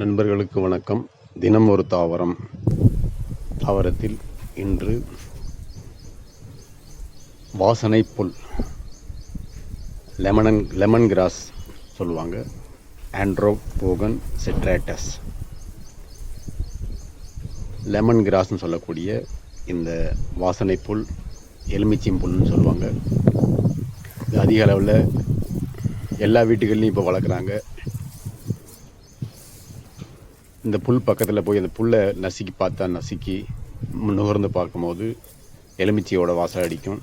நண்பர்களுக்கு வணக்கம். தினம் ஒரு தாவரம். தாவரத்தில் இன்று வாசனை புல் லெமனன் லெமன் கிராஸ் சொல்லுவாங்க. ஆண்ட்ரோபோகன் செட்ராட்டஸ் லெமன் கிராஸ்னு சொல்லக்கூடிய இந்த வாசனை புல் எலுமிச்சம் புல்னு சொல்லுவாங்க. இது அதிக அளவில் எல்லா வீட்டுகள்லையும் இப்போ வளர்க்குறாங்க. இந்த புல் பக்கத்தில் போய் அந்த புல்லை நசுக்கி பார்த்தா நசுக்கி நுகர்ந்து பார்க்கும்போது எலுமிச்சையோட வாசம் அடிக்கும்.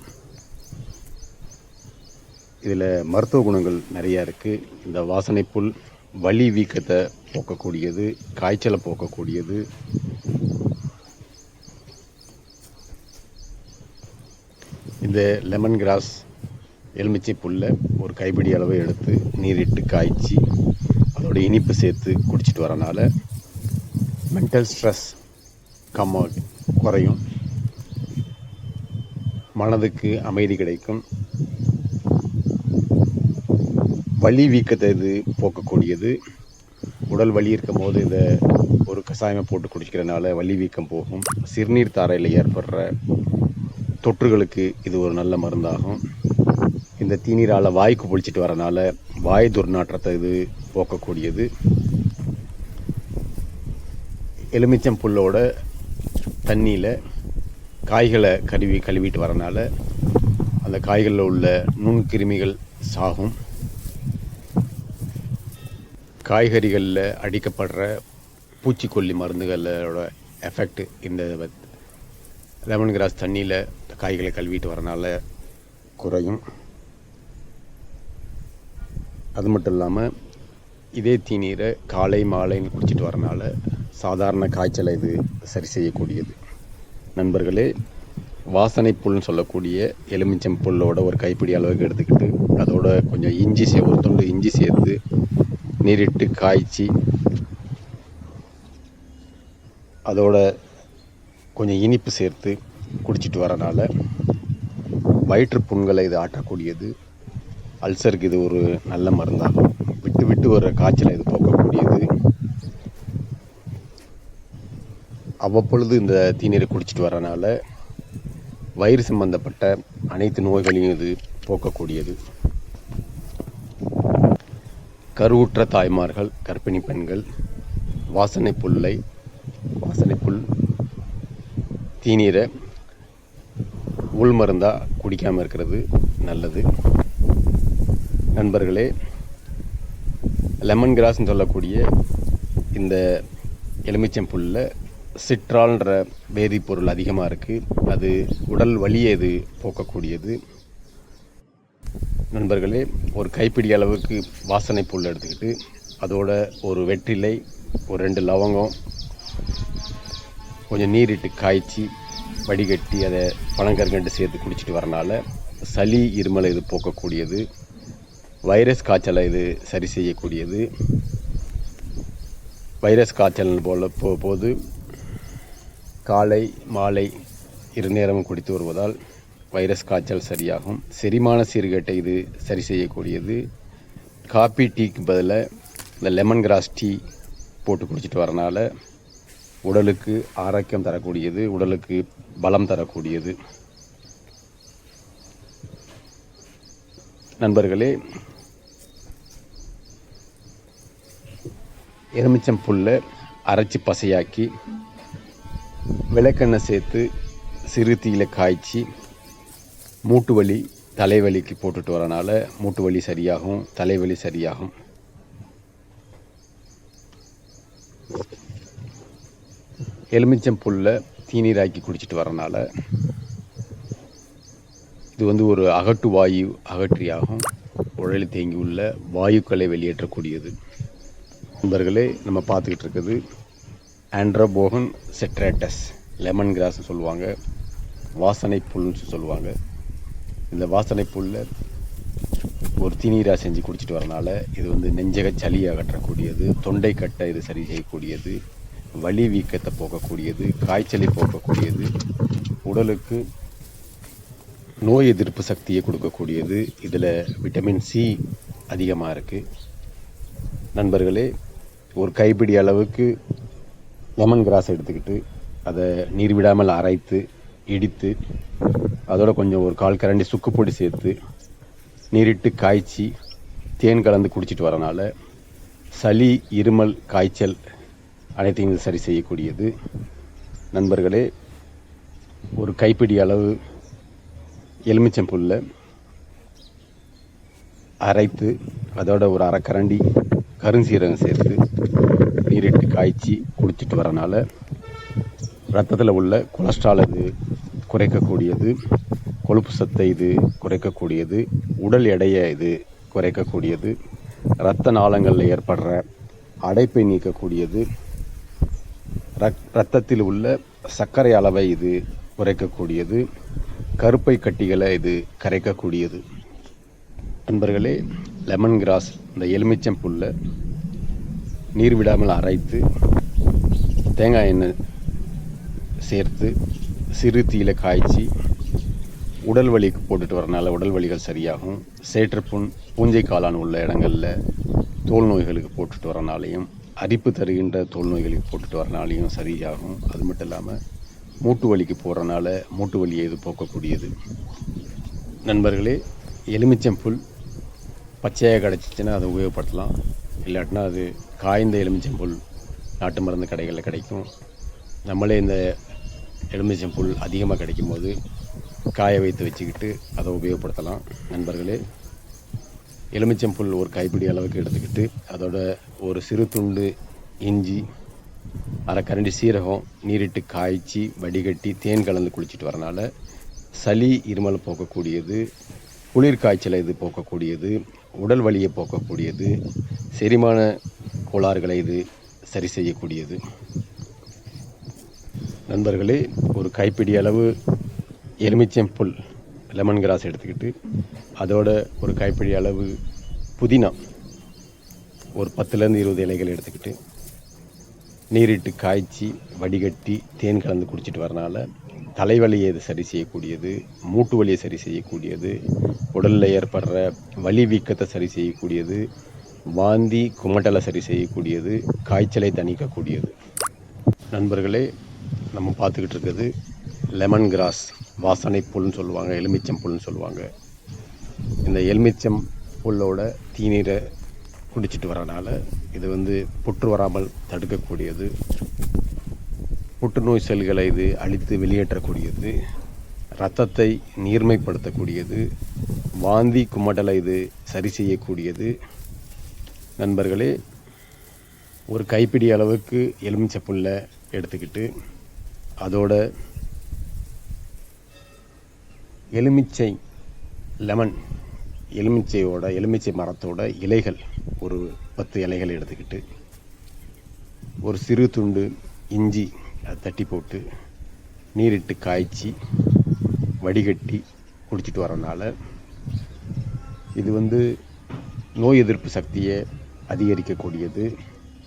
இதில் மருத்துவ குணங்கள் நிறையா இருக்குது இந்த வாசனை புல் வலி வீக்கத்தை போக்கக்கூடியது காய்ச்சலை போக்கக்கூடியது. இந்த லெமன் கிராஸ் எலுமிச்சை புல்லை ஒரு கைப்பிடி அளவு எடுத்து நீரிட்டு காய்ச்சி அதோட இனிப்பு சேர்த்து குடிச்சிட்டு வரனால மென்டல் ஸ்ட்ரெஸ் கம்ம குறையும். மனதுக்கு அமைதி கிடைக்கும். வலி வீக்கத்தை இது போக்கக்கூடியது. உடல் வலி இருக்கும் போது இதை ஒரு கஷாயமாக போட்டு குடிக்கிறதுனால வலி வீக்கம் போகும். சிறுநீர் தாரையில் ஏற்படுற தொற்றுகளுக்கு இது ஒரு நல்ல மருந்தாகும். இந்த தீநீரால் வாய்க்கு பொழிச்சிட்டு வரனால வாய் துர்நாற்றத்தை இது போக்கக்கூடியது. எலுமிச்சம் புல்லோட தண்ணியில் காய்களை கழுவி கழுவிட்டு வரனால அந்த காய்களில் உள்ள நுண்கிருமிகள் சாகும். காய்கறிகளில் அடிக்கப்படுற பூச்சிக்கொல்லி மருந்துகளோட எஃபெக்ட் இந்த லெமன் கிராஸ் தண்ணியில் காய்களை கழுவிட்டு வரனால குறையும். அது மட்டும் இல்லாமல் இதே தீநீரை காலை மாலைன்னு குடிச்சிட்டு வரனால சாதாரண காய்ச்சலை இது சரி செய்யக்கூடியது. நண்பர்களே வாசனை புல்னு சொல்லக்கூடிய எலுமிச்சம் புல்லோட ஒரு கைப்பிடி அளவுக்கு எடுத்துக்கிட்டு அதோட கொஞ்சம் இஞ்சி சே ஒரு துண்டு இஞ்சி சேர்த்து நீரிட்டு காய்ச்சி அதோட கொஞ்சம் இனிப்பு சேர்த்து குடிச்சிட்டு வரனால வயிற்று புண்களை இது ஆற்றக்கூடியது. அல்சருக்கு இது ஒரு நல்ல மருந்தாகும் விட்டு விட்டு வர காய்ச்சலை இது போக்கக்கூடியது. அவ்வப்பொழுது இந்த தீநீரை குடிச்சிட்டு வரனால வயிறு சம்பந்தப்பட்ட அனைத்து நோய்களையும் இது போக்கக்கூடியது. கருவுற்ற தாய்மார்கள் கர்ப்பிணி பெண்கள் வாசனை புல்லை வாசனை புல் தீநீரை உள் மருந்தாக குடிக்காமல் இருக்கிறது நல்லது. நண்பர்களே லெமன் கிராஸ்ன்னு சொல்லக்கூடிய இந்த எலுமிச்சம் புல்லில் சிட்ரால்ன்ற வேதிப்பொருள் அதிகமாக இருக்குது அது உடல் வலியை இது போக்கக்கூடியது. நண்பர்களே ஒரு கைப்பிடி அளவுக்கு வாசனை பொருள் எடுத்துக்கிட்டு அதோட ஒரு வெற்றிலை ஒரு ரெண்டு லவங்கம் கொஞ்சம் நீரிட்டு காய்ச்சி வடிகட்டி அதை பனங்கற்கண்டு சேர்த்து குடிச்சிட்டு வரனால சளி இருமலை இது போக்கக்கூடியது. வைரஸ் காய்ச்சலை இது சரி செய்யக்கூடியது. வைரஸ் காய்ச்சல் போல போது காலை மாலை இரு நேரமும் குடித்து வருவதால் வைரஸ் காய்ச்சல் சரியாகும். செரிமான சீர்கேட்டை இது சரி செய்யக்கூடியது. காப்பி டீக்கு பதிலாக இந்த லெமன் கிராஸ் டீ போட்டு குடிச்சிட்டு வரனால உடலுக்கு ஆரோக்கியம் தரக்கூடியது உடலுக்கு பலம் தரக்கூடியது. நண்பர்களே எலுமிச்சம் புல்லை அரைச்சி பசையாக்கி விளக்கெண்ணெய் சேர்த்து சிறு காய்ச்சி மூட்டு வலி தலைவலிக்கு போட்டுட்டு வரனால மூட்டு வலி சரியாகும் தலைவலி சரியாகும். எலுமிச்சம் புல்ல தீநீராக்கி குடிச்சிட்டு வரனால இது வந்து ஒரு அகட்டு வாயு அகற்றியாகும். உழலில் தேங்கி உள்ள வாயுக்களை வெளியேற்றக்கூடியது. நண்பர்களே நம்ம பார்த்துக்கிட்டு இருக்குது ஆண்ட்ரோபோகன் செட்ரேட்டஸ். லெமன் கிராஸ்னு சொல்லுவாங்க. வாசனை புல்னு சொல்லுவாங்க. இந்த வாசனை புல்லை ஒரு தீநீராக செஞ்சு குடிச்சிட்டு வரனால இது வந்து நெஞ்சக சளி அகற்றக்கூடியது தொண்டை கட்டை இது சரி செய்யக்கூடியது வலி வீக்கத்தை போக்கக்கூடியது காய்ச்சலை போக்கக்கூடியது உடலுக்கு நோய் எதிர்ப்பு சக்தியை கொடுக்கக்கூடியது. இதில் விட்டமின் சி அதிகமாக இருக்குது நண்பர்களே ஒரு கைப்பிடி அளவுக்கு லெமன் கிராஸ் எடுத்துக்கிட்டு அதை நீர் விடாமல் அரைத்து இடித்து அதோட கொஞ்சம் ஒரு கால் கரண்டி சுக்குப்பொடி சேர்த்து நீரிட்டு காய்ச்சி தேன் கலந்து குடிச்சிட்டு வரனால சளி இருமல் காய்ச்சல் அனைத்தையும் இது சரி செய்யக்கூடியது. நண்பர்களே ஒரு கைப்பிடி அளவு எலுமிச்சம்புல்லை அரைத்து அதோட ஒரு அரைக்கரண்டி கருஞ்சீரகம் சேர்த்து நீரிட்டு காய்ச்சி குடிச்சிட்டு வரனால ரத்தத்தில் உள்ள கொலஸ்ட்ரால் இது குறைக்கக்கூடியது கொழுப்பு சத்தை இது குறைக்கக்கூடியது உடல் எடையை இது குறைக்கக்கூடியது இரத்த நாளங்களில் ஏற்படுற அடைப்பை நீக்கக்கூடியது ரத் ரத்தத்தில் உள்ள சர்க்கரை அளவை இது குறைக்கக்கூடியது கருப்பை கட்டிகளை இது கரைக்கக்கூடியது. நண்பர்களே லெமன் கிராஸ் இந்த எலுமிச்சம் புல்லை நீர் விடாமல் அரைத்து தேங்காய் எண்ணெய் சேர்த்து சிறு தீயில காய்ச்சி உடல் வலிக்கு போட்டுட்டு வரனால உடல் வலிகள் சரியாகும். சேற்றுப்புண் பூஞ்சை காளான் உள்ள இடங்களில் தோல் நோய்களுக்கு போட்டுட்டு வரனாலையும் அரிப்பு தருகின்ற தோல் நோய்களுக்கு போட்டுட்டு வரனாலையும் சரியாகும். அது மட்டும் இல்லாமல் மூட்டு வலிக்கு போகிறனால மூட்டு வலியை இது போக்கக்கூடியது. நண்பர்களே எலுமிச்சம்புல் பச்சையாக கிடச்சிச்சின்னா அதை உபயோகப்படுத்தலாம். இல்லாட்டினா அது காய்ந்த எலுமிச்சம்புல் நாட்டு மருந்து கடைகளில் கிடைக்கும். நம்மளே இந்த எலுமிச்சம் புல் அதிகமாக கிடைக்கும் போது காய வைத்து வச்சுக்கிட்டு அதை உபயோகப்படுத்தலாம். நண்பர்களே எலுமிச்சம் புல் ஒரு கைப்பிடி அளவுக்கு எடுத்துக்கிட்டு அதோட ஒரு சிறு துண்டு இஞ்சி அரை கரண்டி சீரகம் நீரிட்டு காய்ச்சி வடிகட்டி தேன் கலந்து குளிச்சுட்டு வரனால சளி இருமல் போக்கக்கூடியது குளிர் காய்ச்சலை இது போக்கக்கூடியது உடல் வலியை போக்கக்கூடியது செரிமான கோளாறுகளை இது சரி செய்யக்கூடியது. நண்பர்களே ஒரு கைப்பிடி அளவு எலுமிச்சம்புல் லெமன் கிராஸ் எடுத்துக்கிட்டு அதோட ஒரு கைப்பிடி அளவு புதினா ஒரு பத்துலேருந்து இருபது இலைகள் எடுத்துக்கிட்டு நீரிட்டு காய்ச்சி வடிகட்டி தேன் கலந்து குடிச்சிட்டு வரனால தலைவலியை இது சரி செய்யக்கூடியது மூட்டு வலியை சரி செய்யக்கூடியது உடலில் ஏற்படுற வலி வீக்கத்தை சரி செய்யக்கூடியது வாந்தி குமட்டலை சரி செய்யக்கூடியது காய்ச்சலை தணிக்கக்கூடியது. நண்பர்களே நம்ம பார்த்துக்கிட்டு இருக்கிறது லெமன் கிராஸ் வாசனை புல்னு சொல்லுவாங்க எலுமிச்சம் புல்னு சொல்லுவாங்க. இந்த எலுமிச்சம் புல்லோட தீநீரை குடிச்சிட்டு வரனால இது வந்து புற்று வராமல் தடுக்கக்கூடியது. புற்றுநோய் செல்களை இது அழித்து வெளியேற்றக்கூடியது. இரத்தத்தை நீர்மைப்படுத்தக்கூடியது. வாந்தி குமட்டலை இது சரி செய்யக்கூடியது. நண்பர்களே ஒரு கைப்பிடி அளவுக்கு எலுமிச்சை புல்லை எடுத்துக்கிட்டு அதோட எலுமிச்சை லெமன் எலுமிச்சையோட எலுமிச்சை மரத்தோட இலைகள் ஒரு பத்து இலைகள் எடுத்துக்கிட்டு ஒரு சிறு துண்டு இஞ்சி அதை தட்டி போட்டு நீரிட்டு காய்ச்சி வடிகட்டி குடிச்சிட்டு வரனால இது வந்து நோய் எதிர்ப்பு சக்தியை அதிகரிக்கக்கூடியது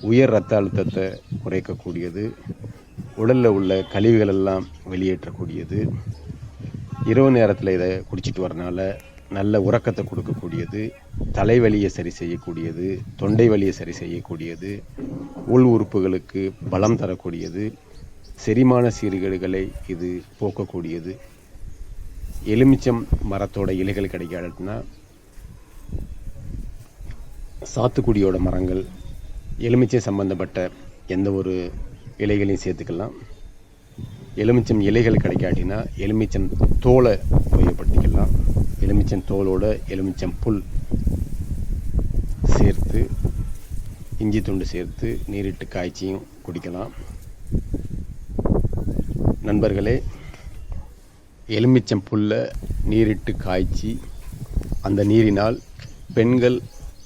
உயர் இரத்த அழுத்தத்தை குறைக்கக்கூடியது உடலில் உள்ள கழிவுகள் எல்லாம் வெளியேற்றக்கூடியது. இரவு நேரத்தில் இதை குடிச்சிட்டு வரனால நல்ல உறக்கத்தை கொடுக்கக்கூடியது. தலைவலியை சரி செய்யக்கூடியது தொண்டை வலியை சரி செய்யக்கூடியது உள் உறுப்புகளுக்கு பலம் தரக்கூடியது செரிமான சீர்கேடுகளை இது போக்கக்கூடியது. எலுமிச்சம் மரத்தோட இலைகள் கிடைக்காதுன்னா சாத்துக்குடியோட மரங்கள் எலுமிச்சை சம்பந்தப்பட்ட எந்த ஒரு இலைகளையும் சேர்த்துக்கலாம். எலுமிச்சம் இலைகள் கிடைக்காட்டினா எலுமிச்சம் தோலை உபயோகப்படுத்திக்கலாம். எலுமிச்சம் தோலோட எலுமிச்சம் புல் சேர்த்து இஞ்சி துண்டு சேர்த்து நீரிட்டு காய்ச்சியும் குடிக்கலாம். நண்பர்களே எலுமிச்சம் புல்லை நீரிட்டு காய்ச்சி அந்த நீரினால் பெண்கள்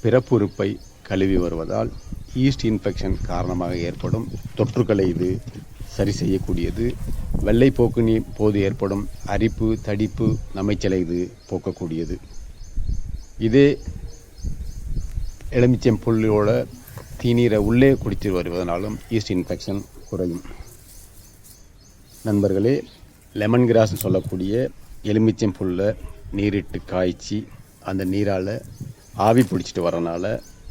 பிறப்புறுப்பை கழுவி வருவதால் ஈஸ்ட் இன்ஃபெக்ஷன் காரணமாக ஏற்படும் தொற்றுக்களை இது சரி செய்யக்கூடியது. வெள்ளைப்போக்கு நீ போது ஏற்படும் அரிப்பு தடிப்பு நமைச்சலை இது போக்கக்கூடியது. இதே எலுமிச்சம் புல்லோட தீநீரை உள்ளே குடித்து வருவதனாலும் ஈஸ்ட் இன்ஃபெக்ஷன் குறையும். நண்பர்களே லெமன் கிராஸ் சொல்லக்கூடிய எலுமிச்சம் புல்லை நீரிட்டு காய்ச்சி அந்த நீரால் ஆவி பிடிச்சிட்டு வரனால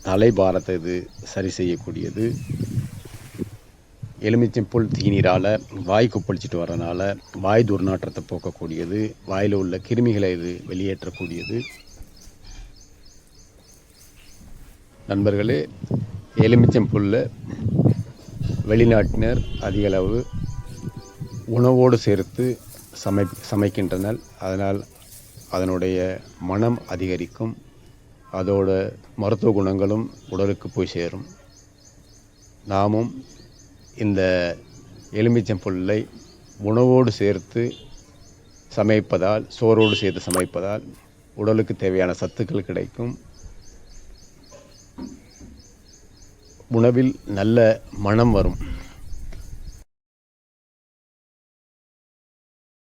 தலைபாரத்தை இது சரி செய்யக்கூடியது. எலுமிச்சம்புல் தீநீரால் வாய் கொப்பளிச்சிட்டு வரனால வாய் துர்நாற்றத்தை போக்கக்கூடியது. வாயில் உள்ள கிருமிகளை இது வெளியேற்றக்கூடியது. நண்பர்களே எலுமிச்சம்புல்ல வெளிநாட்டினர் அதிகளவு உணவோடு சேர்த்து சமை சமைக்கின்றனர். அதனால் அதனுடைய மனம் அதிகரிக்கும். அதோட மருத்துவ குணங்களும் உடலுக்கு போய் சேரும். நாமும் இந்த எலுமிச்சம்புல்லை உணவோடு சேர்த்து சமைப்பதால் சோறோடு சேர்த்து சமைப்பதால் உடலுக்கு தேவையான சத்துக்கள் கிடைக்கும். உணவில் நல்ல மனம் வரும்.